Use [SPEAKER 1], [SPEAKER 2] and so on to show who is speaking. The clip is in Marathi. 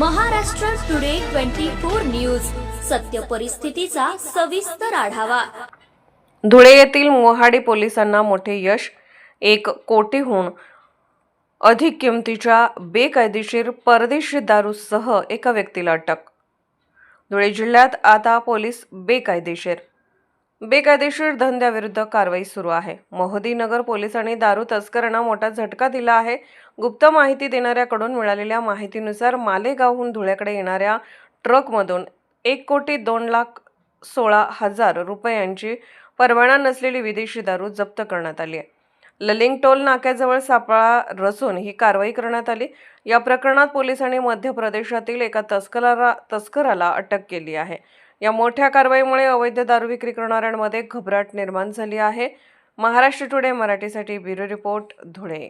[SPEAKER 1] Maharashtra today twenty four news. सत्य परिस्थितीचा सविस्तर आढावा.
[SPEAKER 2] धुळे येथील मोहाडी पोलिसांना मोठे यश एक कोटीहून अधिक किमतीच्या बेकायदेशीर परदेशी दारूसह एका व्यक्तीला अटक. धुळे जिल्ह्यात आता पोलीस बेकायदेशीर बेकायदेशीर धंद्याविरुद्ध कारवाई सुरू आहे. मोहदी नगर पोलिसांनी दारू तस्करांना मोठा झटका दिला आहे. गुप्त माहिती देणाऱ्याकडून मिळालेल्या माहितीनुसार मालेगावहून धुळ्याकडे येणाऱ्या ट्रकमधून एक कोटी दोन लाख सोळा हजार रुपयांची परवाना नसलेली विदेशी दारू जप्त करण्यात आली आहे. ललिंग टोल नाक्याजवळ सापळा रचून ही कारवाई करण्यात आली. या प्रकरणात पोलिसांनी मध्य प्रदेशातील एका तस्कराला तस्कराला अटक केली आहे. या मोठ्या कारवाईमुळे अवैध दारू विक्री करणाऱ्यांमध्ये घबराट निर्माण झाली आहे. महाराष्ट्र टुडे मराठीसाठी ब्युरो रिपोर्ट धुळे.